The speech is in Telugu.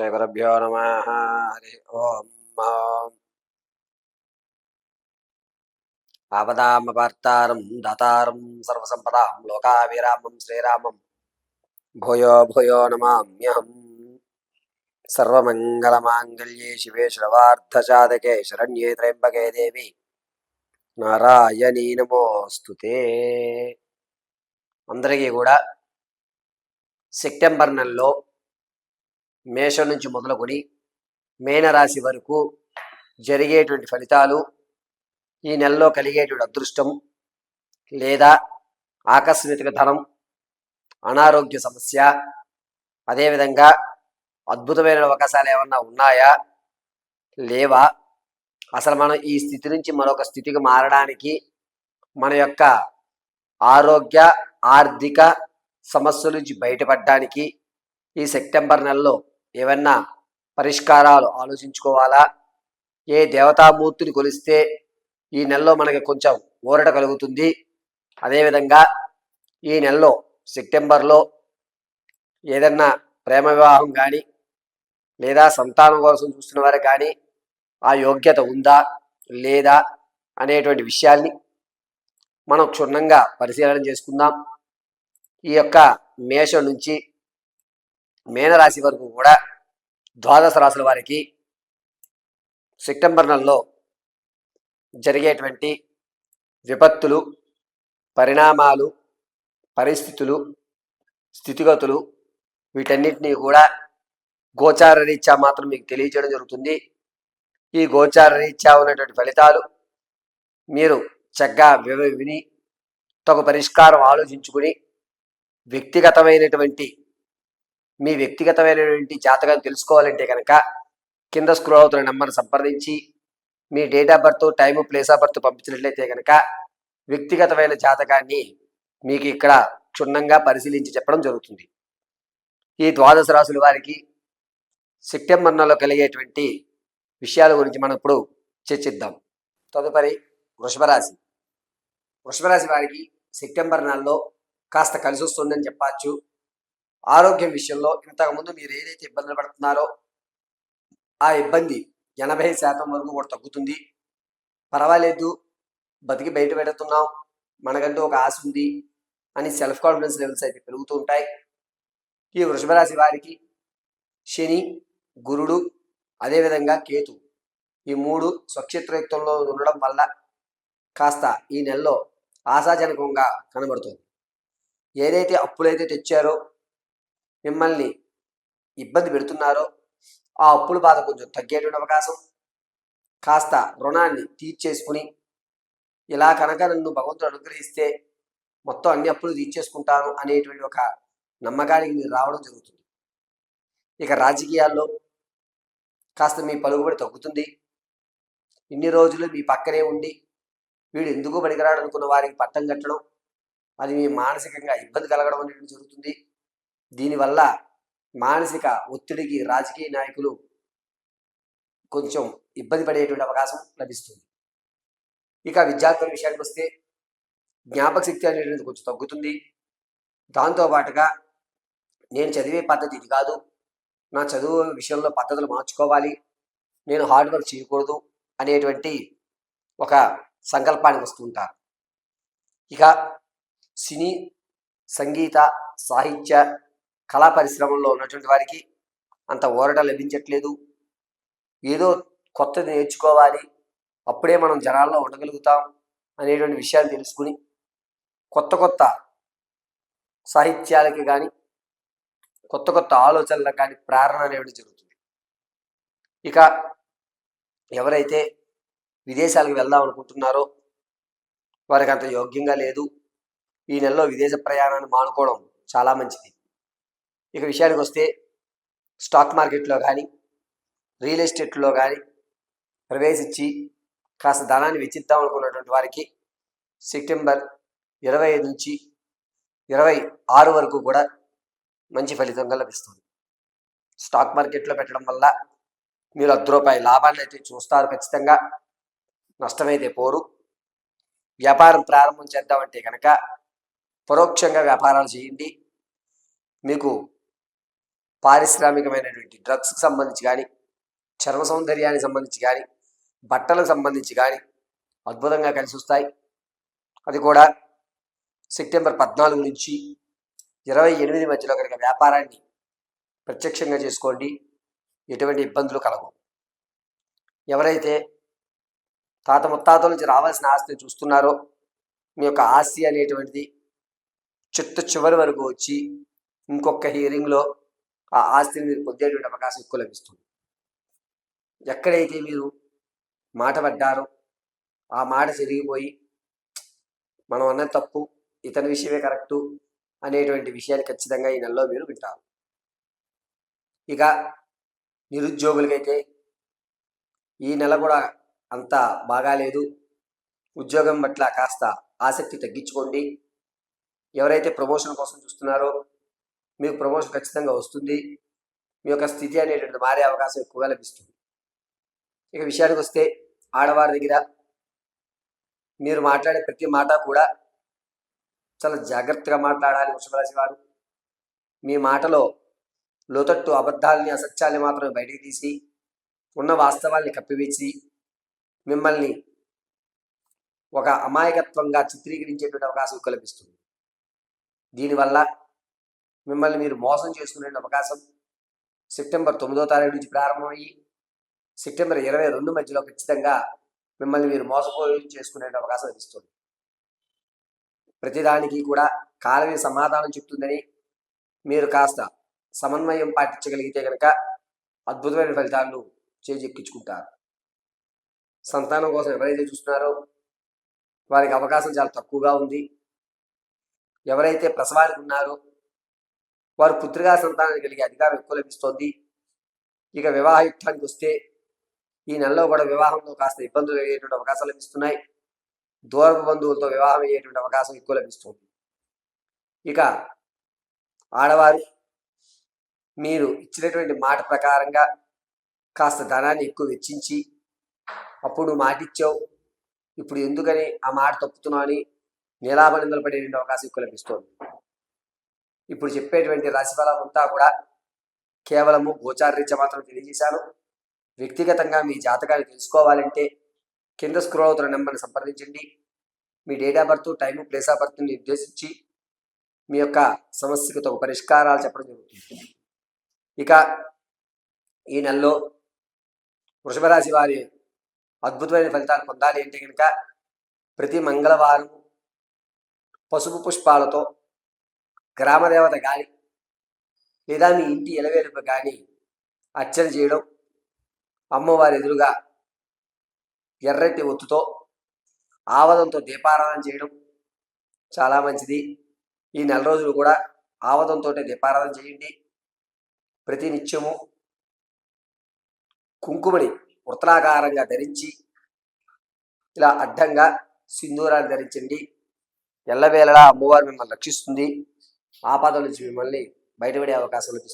శ్రీగురుభ్యో నమ హరి ఓం ఆపదామపార్తారం దాతారం సర్వసంపదాం లోకాభిరామం శ్రీరామం భూయో భూయో నమామ్యహం సర్వమంగళమాంగళ్యే శివే శ్రవార్థసాధకే శరణ్యే త్రయంబకే దేవి నారాయణీ నమోస్తుతే అందరికీ కూడా సెప్టెంబర్ నెలలో మేషం నుంచి మొదలుకొని మేనరాశి వరకు జరిగేటువంటి ఫలితాలు ఈ నెలలో కలిగేటువంటి అదృష్టం లేదా ఆకస్మిక ధనం అనారోగ్య సమస్య అదేవిధంగా అద్భుతమైన అవకాశాలు ఏమన్నా ఉన్నాయా? లేవా? అసలు మనం ఈ స్థితి నుంచి మరొక స్థితికి మారడానికి మన యొక్క ఆరోగ్య ఆర్థిక సమస్యల నుంచి బయటపడడానికి ఈ సెప్టెంబర్ నెలలో ఏమన్నా పరిష్కారాలు ఆలోచించుకోవాలా? ఏ దేవతామూర్తిని కొలిస్తే ఈ నెలలో మనకి కొంచెం ఊరట కలుగుతుంది? అదేవిధంగా ఈ నెలలో సెప్టెంబర్లో ఏదన్నా ప్రేమ వివాహం కానీ లేదా సంతానం కోసం చూస్తున్న వారు కానీ ఆ యోగ్యత ఉందా లేదా అనేటువంటి విషయాల్ని మనం క్షుణ్ణంగా పరిశీలన చేసుకుందాం. ఈ యొక్క మేషం నుంచి మేనరాశి వరకు కూడా ద్వాదశ రాశుల వారికి సెప్టెంబర్ నెలలో జరిగేటువంటి విపత్తులు పరిణామాలు పరిస్థితులు స్థితిగతులు వీటన్నిటినీ కూడా గోచార రీత్యా మాత్రం మీకు తెలియజేయడం జరుగుతుంది. ఈ గోచార రీత్యా ఉన్నటువంటి ఫలితాలు మీరు చక్కగా వివ- విని తగు పరిష్కారం ఆలోచించుకుని వ్యక్తిగతమైనటువంటి మీ వ్యక్తిగతమైనటువంటి జాతకాన్ని తెలుసుకోవాలంటే కనుక కింద స్క్రోల్ అవుతున్న నెంబర్ని సంప్రదించి మీ date of birth time place of birth పంపించినట్లయితే కనుక వ్యక్తిగతమైన జాతకాన్ని మీకు ఇక్కడ క్షుణ్ణంగా పరిశీలించి చెప్పడం జరుగుతుంది. ఈ ద్వాదశ రాశుల వారికి సెప్టెంబర్ నెలలో కలిగేటువంటి విషయాల గురించి మనం ఇప్పుడు చర్చిద్దాం. తదుపరి వృషభరాశి వృషభరాశి వారికి సెప్టెంబర్ నెలలో కాస్త కలిసి వస్తుందని చెప్పచ్చు. ఆరోగ్యం విషయంలో ఇంతకుముందు మీరు ఏదైతే ఇబ్బందులు పడుతున్నారో ఆ ఇబ్బంది ఎనభై శాతం వరకు కూడా తగ్గుతుంది. పర్వాలేదు బతికి బయట పెడుతున్నాం మనకంటూ ఒక ఆశ ఉంది అని సెల్ఫ్ కాన్ఫిడెన్స్ లెవెల్స్ అయితే పెరుగుతూ ఉంటాయి. ఈ వృషభరాశి వారికి శని గురుడు అదేవిధంగా కేతు ఈ మూడు స్వక్షేత్రయుక్తంలో ఉండడం వల్ల కాస్త ఈ నెలలో ఆశాజనకంగా కనబడుతుంది. ఏదైతే అప్పులైతే తెచ్చారో మిమ్మల్ని ఇబ్బంది పెడుతున్నారో ఆ అప్పుల బాధ కొంచెం తగ్గేటువంటి అవకాశం. కాస్త రుణాన్ని తీర్చేసుకుని ఇలా కనుక నన్ను భగవంతుడు అనుగ్రహిస్తే మొత్తం అన్ని అప్పులు తీర్చేసుకుంటాను అనేటువంటి ఒక నమ్మకానికి మీరు రావడం జరుగుతుంది. ఇక రాజకీయాల్లో కాస్త మీ పలుకుబడి తగ్గుతుంది. ఇన్ని రోజులు మీ పక్కనే ఉండి వీడు ఎందుకు పనికిరాడు అనుకున్న వారికి పట్టం కట్టడం అది మీ మానసికంగా ఇబ్బంది కలగడం అనేది జరుగుతుంది. దీనివల్ల మానసిక ఒత్తిడికి రాజకీయ నాయకులు కొంచెం ఇబ్బంది పడేటువంటి అవకాశం లభిస్తుంది. ఇక విద్యార్థుల విషయానికి వస్తే జ్ఞాపక శక్తి అనేటువంటిది కొంచెం తగ్గుతుంది. దాంతో పాటుగా నేను చదివే పద్ధతి ఇది కాదు. నా చదువు విషయంలో పద్ధతులు మార్చుకోవాలి. నేను హార్డ్ వర్క్ చేయకూడదు అనేటువంటి ఒక సంకల్పానికి వస్తుంటారు ఇక సినీ సంగీత సాహిత్య కళా పరిశ్రమల్లో ఉన్నటువంటి వారికి అంత ఊరట లభించట్లేదు. ఏదో కొత్తది నేర్చుకోవాలి. అప్పుడే మనం జనాల్లో ఉండగలుగుతాం అనేటువంటి విషయాలు తెలుసుకుని కొత్త కొత్త సాహిత్యాలకి కానీ కొత్త కొత్త ఆలోచనలకు కానీ ప్రేరణ అనేది జరుగుతుంది. ఇక ఎవరైతే విదేశాలకు వెళ్దాం అనుకుంటున్నారో వారికి అంత యోగ్యంగా లేదు. ఈ నెలలో విదేశ ప్రయాణాన్ని మానుకోవడం చాలా మంచిది. ఇక విషయానికి వస్తే స్టాక్ మార్కెట్లో కానీ రియల్ ఎస్టేట్లో కానీ ప్రవేశించి కాస్త ధనాన్ని వెచ్చిద్దాం అనుకున్నటువంటి వారికి సెప్టెంబర్ ఇరవై ఐదు నుంచి ఇరవై ఆరు వరకు కూడా మంచి ఫలితంగా లభిస్తుంది స్టాక్ మార్కెట్లో పెట్టడం వల్ల మీరు అర్ధ రూపాయి లాభాన్ని అయితే చూస్తారు ఖచ్చితంగా. నష్టమైతే పోరు. వ్యాపారం ప్రారంభం చేద్దామంటే కనుక పరోక్షంగా వ్యాపారాలు చేయండి. మీకు పారిశ్రామికమైనటువంటి డ్రగ్స్కి సంబంధించి కానీ చర్మ సౌందర్యానికి సంబంధించి కానీ బట్టలకు సంబంధించి కానీ అద్భుతంగా కలిసి వస్తాయి. అది కూడా సెప్టెంబర్ పద్నాలుగు నుంచి ఇరవై ఎనిమిది మధ్యలో కనుక వ్యాపారాన్ని ప్రత్యక్షంగా చేసుకోండి. ఎటువంటి ఇబ్బందులు కలగవు. ఎవరైతే తాత ముత్తాతల నుంచి రావాల్సిన ఆస్తిని చూస్తున్నారో మీ యొక్క ఆస్తి అనేటువంటిది చిట్టు చివరి వరకు వచ్చి ఇంకొక హియరింగ్లో ఆ ఆస్తిని మీరు పొందేటువంటి అవకాశం ఎక్కువ లభిస్తుంది. ఎక్కడైతే మీరు మాట పడ్డారో ఆ మాట చెరిగిపోయి మనం అన్న తప్పు ఇతని విషయమే కరెక్టు అనేటువంటి విషయాన్ని ఖచ్చితంగా ఈ నెలలో మీరు వింటారు. ఇక నిరుద్యోగులకైతే ఈ నెల కూడా అంత బాగాలేదు. ఉద్యోగం పట్ల కాస్త ఆసక్తి తగ్గించుకోండి. ఎవరైతే ప్రమోషన్ కోసం చూస్తున్నారో మీకు ప్రమోషన్ ఖచ్చితంగా వస్తుంది. మీ యొక్క స్థితి అనేటువంటిది మారే అవకాశం ఎక్కువగా లభిస్తుంది. ఇక విషయానికి వస్తే ఆడవారి దగ్గర మీరు మాట్లాడే ప్రతి మాట కూడా చాలా జాగ్రత్తగా మాట్లాడాలి వృషభరాశి వారు. మీ మాటలో లోతట్టు అబద్ధాలని అసత్యాల్ని మాత్రమే బయటికి తీసి ఉన్న వాస్తవాల్ని కప్పివేసి మిమ్మల్ని ఒక అమాయకత్వంగా చిత్రీకరించేటువంటి అవకాశం కల్పిస్తుంది లభిస్తుంది. దీనివల్ల మిమ్మల్ని మీరు మోసం చేసుకునే అవకాశం సెప్టెంబర్ తొమ్మిదో తారీఖు నుంచి ప్రారంభమయ్యి సెప్టెంబర్ ఇరవై రెండు మధ్యలో ఖచ్చితంగా మిమ్మల్ని మీరు మోసపోయి చేసుకునే అవకాశం లభిస్తుంది. ప్రతిదానికి కూడా కాలమే సమాధానం చెప్తుందని మీరు కాస్త సమన్వయం పాటించగలిగితే కనుక అద్భుతమైన ఫలితాలను చేజెక్కించుకుంటారు. సంతానం కోసం ఎవరైతే చూస్తున్నారో వారికి అవకాశం చాలా తక్కువగా ఉంది. ఎవరైతే ప్రసవానికి ఉన్నారో వారు పుత్రికా సంతానాన్ని కలిగే అధికారం ఎక్కువ లభిస్తోంది. ఇక వివాహయుక్తానికి వస్తే ఈ నెలలో కూడా వివాహంలో కాస్త ఇబ్బందులు అయ్యేటువంటి అవకాశాలు లభిస్తున్నాయి. దూరపు బంధువులతో వివాహం అయ్యేటువంటి అవకాశం ఎక్కువ లభిస్తుంది. ఇక ఆడవారు మీరు ఇచ్చినటువంటి మాట ప్రకారంగా కాస్త ధనాన్ని ఎక్కువ వెచ్చించి అప్పుడు మాటిచ్చావు ఇప్పుడు ఎందుకని ఆ మాట తప్పుతున్నావు అని నీలాభనిందలు పడేటువంటి అవకాశం ఎక్కువ లభిస్తోంది. ఇప్పుడు చెప్పేటువంటి రాశిఫలం అంతా కూడా కేవలము గోచారరీత్య మాత్రం తెలియజేశాను. వ్యక్తిగతంగా మీ జాతకాన్ని తెలుసుకోవాలంటే కింద స్క్రోల్ అవుతున్న నెంబర్ని సంప్రదించండి. మీ date of birth time place of బర్త్ని నిర్దేశించి మీ యొక్క సమస్యకు తగు పరిష్కారాలు చెప్పడం జరుగుతుంది. ఇక ఈ నెలలో వృషభ రాశి వారి అద్భుతమైన ఫలితాలు పొందాలి అంటే కనుక ప్రతి మంగళవారం పసుపు పుష్పాలతో గ్రామదేవత కానీ లేదా మీ ఇంటి ఎలవేలుపు కానీ అర్చన చేయడం అమ్మవారి ఎదురుగా ఎర్రటి ఒత్తుతో ఆవదంతో దీపారాధన చేయడం చాలా మంచిది. ఈ నెల రోజులు కూడా ఆవదంతో దీపారాధన చేయండి. ప్రతి నిత్యము కుంకుమని వృత్తలాకారంగా ధరించి ఇలా అడ్డంగా సింధూరాన్ని ధరించండి. ఎల్లవేళలా అమ్మవారు మిమ్మల్ని రక్షిస్తుంది. ఆపద నుంచి మిమ్మల్ని బయటపడే అవకాశం లభిస్తుంది.